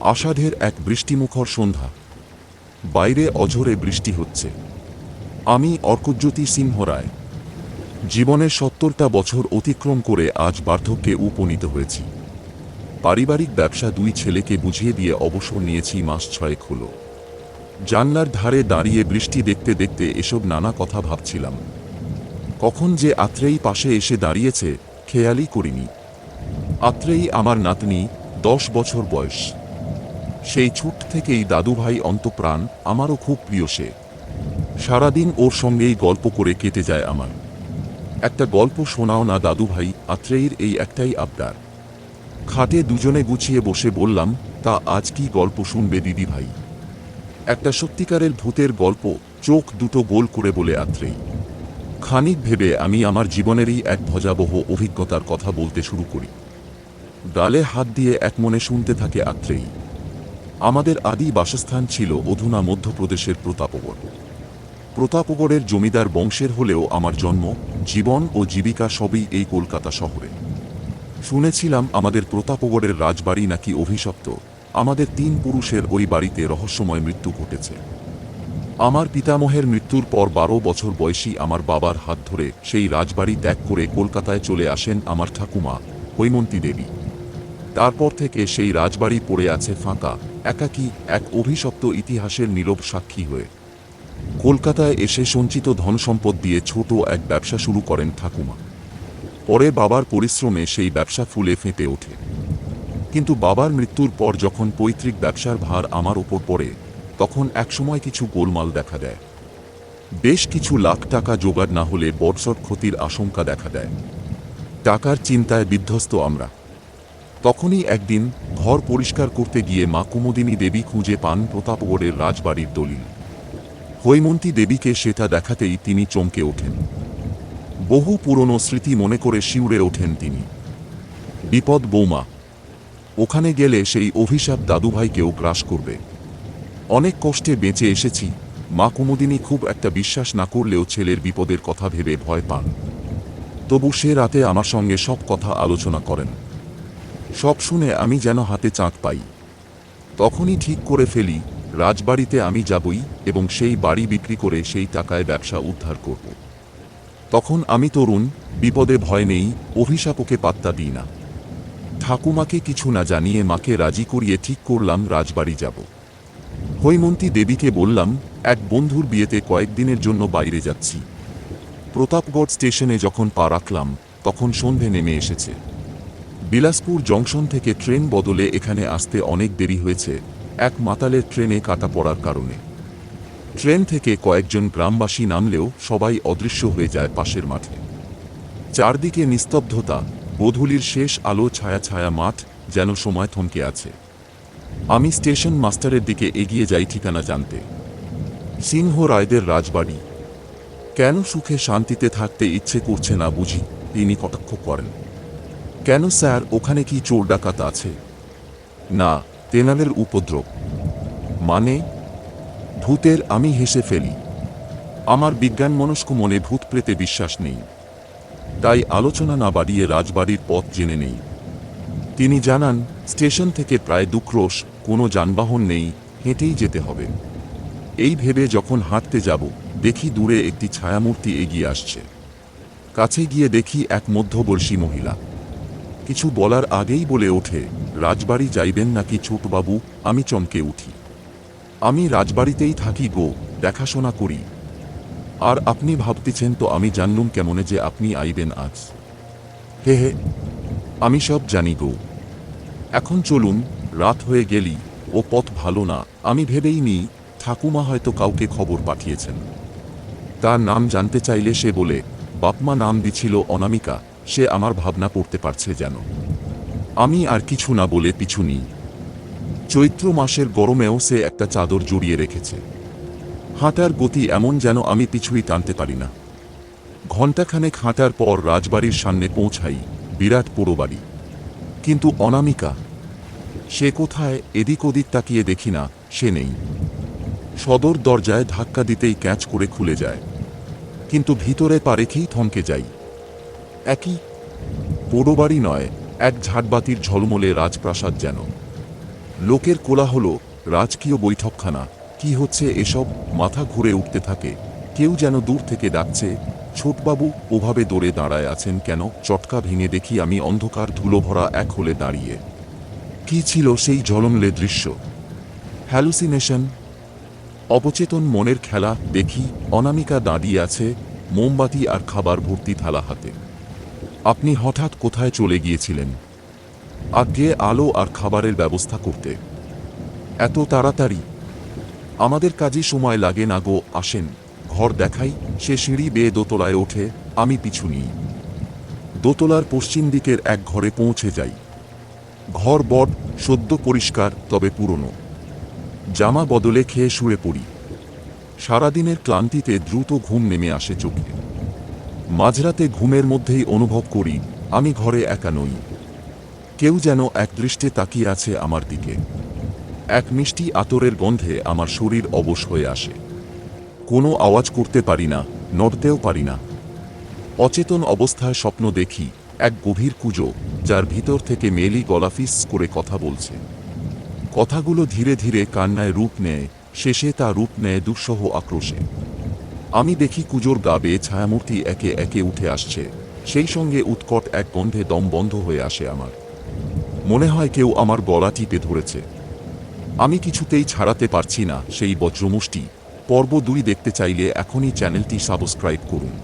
আষাঢ়ের এক বৃষ্টিমুখর সন্ধ্যা। বাইরে অঝরে বৃষ্টি হচ্ছে। আমি অর্কজ্যোতি সিংহ রায়। জীবনের সত্তরটা বছর অতিক্রম করে আজ বার্ধক্যে উপনীত হয়েছি। পারিবারিক ব্যবসা দুই ছেলেকে বুঝিয়ে দিয়ে অবসর নিয়েছি মাস ছয়েক হলো। জানলার ধারে দাঁড়িয়ে বৃষ্টি দেখতে দেখতে এসব নানা কথা ভাবছিলাম। কখন যে আত্রেই পাশে এসে দাঁড়িয়েছে, খেয়ালই করিনি। আত্রেই আমার নাতনি, দশ বছর বয়স। সেই ছুট থেকেই দাদুভাই অন্তপ্রাণ আমারও খুব প্রিয় সে। সারাদিন ওর সঙ্গেই গল্প করে কেটে যায় আমার। একটা গল্প শোনাও না দাদুভাই, আত্রেয়ীর এই একটাই আবদার। খাটে দুজনে গুছিয়ে বসে বললাম, তা আজ কি গল্প শুনবে দিদি ভাই একটা সত্যিকারের ভূতের গল্প চোখ দুটো গোল করে বলে আত্রেই খানিক ভেবে আমি আমার জীবনেরই এক ভজাবহ অভিজ্ঞতার কথা বলতে শুরু করি। গালে হাত দিয়ে এক মনে শুনতে থাকে আত্রেয়ী। আমাদের আদি বাসস্থান ছিল অধুনা মধ্যপ্রদেশের প্রতাপগড়। প্রতাপগড়ের জমিদার বংশের হলেও আমার জন্ম, জীবন ও জীবিকা সবই এই কলকাতা শহরে। শুনেছিলাম আমাদের প্রতাপগড়ের রাজবাড়ি নাকি অভিশপ্ত, আমাদের তিন পুরুষের ওই বাড়িতে রহস্যময় মৃত্যু ঘটেছে। আমার পিতামহের মৃত্যুর পর বারো বছর বয়সী আমার বাবার হাত ধরে সেই রাজবাড়ি ত্যাগ করে কলকাতায় চলে আসেন আমার ঠাকুমা, হৈমন্তী দেবী। তারপর থেকে সেই রাজবাড়ি পড়ে আছে ফাঁকা একাকী এক অভিশপ্ত ইতিহাসের নীরব সাক্ষী হয়ে কলকাতায় এসে সঞ্চিত ধনসম্পদ দিয়ে ছোট এক ব্যবসা শুরু করেন ঠাকুমা। পরে বাবার পরিশ্রমে সেই ব্যবসা ফুলে ফেঁপে ওঠে। কিন্তু বাবার মৃত্যুর পর যখন পৈতৃক ব্যবসার ভার আমার ওপর পড়ে, তখন একসময় কিছু গোলমাল দেখা দেয়। বেশ কিছু লাখ টাকা জোগাড় না হলে বড়সড় ক্ষতির আশঙ্কা দেখা দেয়। টাকার চিন্তায় বিধ্বস্ত আমরা। তখনই একদিন ঘর পরিষ্কার করতে গিয়ে মা কুমুদিনী দেবী খুঁজে পান প্রতাপগড়ের রাজবাড়ির দলিল। হৈমন্তী দেবীকে সেটা দেখাতেই তিনি চমকে ওঠেন। বহু পুরনো স্মৃতি মনে করে শিউরে ওঠেন তিনি। বিপদ বৌমা, ওখানে গেলে সেই অভিশাপ দাদুভাইকেও গ্রাস করবে। অনেক কষ্টে বেঁচে এসেছি, মা কুমুদিনী খুব একটা বিশ্বাস না করলেও ছেলের বিপদের কথা ভেবে ভয় পান। তবু সে রাতে আমার সঙ্গে সব কথা আলোচনা করেন। সব শুনে আমি যেন হাতে চাঁদ পাই। তখনই ঠিক করে ফেলি, রাজবাড়িতে আমি যাবই এবং সেই বাড়ি বিক্রি করে সেই টাকায় ব্যবসা উদ্ধার করব। তখন আমি তরুণ, বিপদে ভয় নেই, অভিশাপকে পাত্তা দিই না। ঠাকুমাকে কিছু না জানিয়ে মাকে রাজি করিয়ে ঠিক করলাম রাজবাড়ি যাব। হৈমন্তী দেবীকে বললাম, এক বন্ধুর বিয়েতে কয়েকদিনের জন্য বাইরে যাচ্ছি। প্রতাপগড় স্টেশনে যখন পা রাখলাম, তখন সন্ধে নেমে এসেছে। বিলাসপুর জংশন থেকে ট্রেন বদলে এখানে আসতে অনেক দেরি হয়েছে। এক মাতালের ট্রেনে কাটা পড়ার কারণে। ট্রেন থেকে কয়েকজন গ্রামবাসী নামলেও সবাই অদৃশ্য হয়ে যায় পাশের মাঠে। চারদিকে নিস্তব্ধতা গোধূলির শেষ আলো ছায়া ছায়া মাঠ যেন সময় থমকে আছে। আমি স্টেশন মাস্টারের দিকে এগিয়ে যাই ঠিকানা জানতে। সিংহ রায়দের রাজবাড়ি। কেন সুখে শান্তিতে থাকতে ইচ্ছে করছে না বুঝি তিনি কটাক্ষ করেন। কেন স্যার ওখানে কি চোর ডাকাত আছে? না, তেনালের উপদ্রব। মানে? ভূতের আমি হেসে ফেলি। আমার বিজ্ঞান মনস্ক মনে ভূত প্রেতে বিশ্বাস নেই। তাই আলোচনা না বাড়িয়ে রাজবাড়ির পথ জেনে নেই। তিনি জানান, স্টেশন থেকে প্রায় দুক্রোশ কোনো যানবাহন নেই, হেঁটেই যেতে হবে। এই ভেবে যখন হাঁটতে যাব, দেখি দূরে একটি ছায়ামূর্তি এগিয়ে আসছে। কাছে গিয়ে দেখি এক মধ্যবর্ষী মহিলা। কিছু বলার আগেই বলে ওঠে, রাজবাড়ি যাইবেন নাকি ছোটবাবু, আমি চমকে উঠি। আমি রাজবাড়িতেই থাকি গো, দেখাশোনা করি। আর আপনি ভাবতেছেন তো আমি জানলুম কেমনে যে আপনি আইবেন আজ। হে হে, আমি সব জানি গো। এখন চলুন, রাত হয়ে গেলি, ও পথ ভালো না, আমি ভেবেই নি, ঠাকুমা হয়তো কাউকে খবর পাঠিয়েছেন। তার নাম জানতে চাইলে সে বলে, বাপমা নাম দিছিল অনামিকা। সে আমার ভাবনা পড়তে পারছে যেন। আমি আর কিছু না বলে পিছু নিই। চৈত্র মাসের গরমেও সে একটা চাদর জড়িয়ে রেখেছে। হাঁটার গতি এমন যেন আমি পিছুই টানতে পারি না। ঘণ্টাখানেক হাঁটার পর রাজবাড়ির সামনে পৌঁছাই বিরাট পোড়ো বাড়ি। কিন্তু অনামিকা, সে কোথায় এদিক ওদিক তাকিয়ে দেখি না, সে নেই। সদর দরজায় ধাক্কা দিতেই ক্যাচ করে খুলে যায়। কিন্তু ভিতরে পা রেখেই থমকে যাই। একই? পোড়ো বাড়ি নয়, এক ঝাড়বাতির ঝলমলে রাজপ্রাসাদ যেন। লোকের কোলা কোলাহল, রাজকীয় বৈঠকখানা, কি হচ্ছে এসব মাথা ঘুরে উঠতে থাকে। কেউ যেন দূর থেকে ডাকছে, ছোটবাবু ওভাবে দৌড়ে দাঁড়ায় আছেন কেন? চটকা ভেঙে দেখি আমি অন্ধকার ধুলোভরা এক হলে দাঁড়িয়ে। কি ছিল সেই ঝলমলে দৃশ্য? হ্যালুসিনেশন? অবচেতন মনের খেলা দেখি অনামিকা দাঁড়িয়ে আছে, মোমবাতি আর খাবার ভর্তি থালা হাতে। আপনি হঠাৎ কোথায় চলে গিয়েছিলেন? আগে আলো আর খাবারের ব্যবস্থা করতে। এত তাড়াতাড়ি। আমাদের কাজে সময় লাগে না গো, আসেন। ঘর দেখাই, সে সিঁড়ি বেয়ে দোতলায় ওঠে, আমি পিছু নিই। দোতলার পশ্চিম দিকের এক ঘরে পৌঁছে যাই। ঘর বট, সদ্য পরিষ্কার, তবে পুরনো। জামা বদলে খেয়ে শুয়ে পড়ি। সারাদিনের ক্লান্তিতে দ্রুত ঘুম নেমে আসে চোখে। মাঝরাতে ঘুমের মধ্যেই অনুভব করি, আমি ঘরে একা নই। কেউ যেন একদৃষ্টে তাকিয়ে আছে আমার দিকে। এক মিষ্টি আতরের গন্ধে আমার শরীর অবশ হয়ে আসে। কোনো আওয়াজ করতে পারি না, নড়তেও পারি না। অচেতন অবস্থায় স্বপ্ন দেখি, এক গভীর কুজো, যার ভিতর থেকে মেলি গলাফিস করে কথা বলছে। কথাগুলো ধীরে ধীরে কান্নায় রূপ নেয়, শেষে তা রূপ নেয় দুঃসহ আক্রোশে। আমি দেখি কুজোর গা বেয়ে ছায়ামূর্তি একে একে উঠে আসছে। সেই সঙ্গে উৎকট এক গন্ধে দম বন্ধ হয়ে আসে আমার। মনে হয় কেউ আমার গলা টিপে ধরেছে। আমি কিছুতেই ছাড়াতে পারছি না সেই বজ্রমুষ্টি। পর্ব দুই দেখতে চাইলে এখনই চ্যানেলটি সাবস্ক্রাইব করুন।